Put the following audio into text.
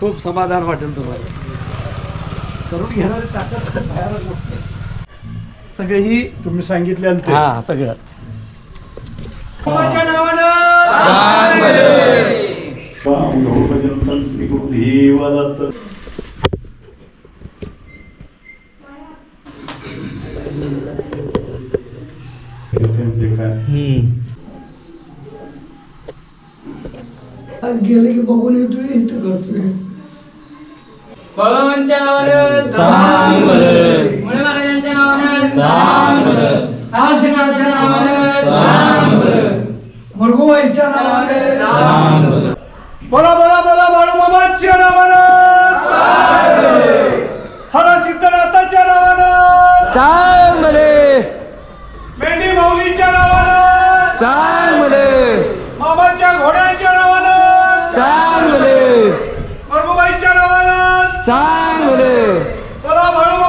खूप समाधान वाटेल तुम्हाला. करून घेणारे. सगळे ही तुम्ही सांगितलेलं ते. हा सगळं. गेले की बघून येतोय इथं करतोय. बळवंच्या नावानं मुळे महाराजांच्या नावानं आशिकाच्या नावाने मरगुबाईच्या नावाने बोला बोला बोला बाळूमामाच्या नावानं. हरा सिद्धनाथाच्या नावानं. चांग मले मेंढी माऊलीच्या नावानं. चांग चांगलं. चला म्हणून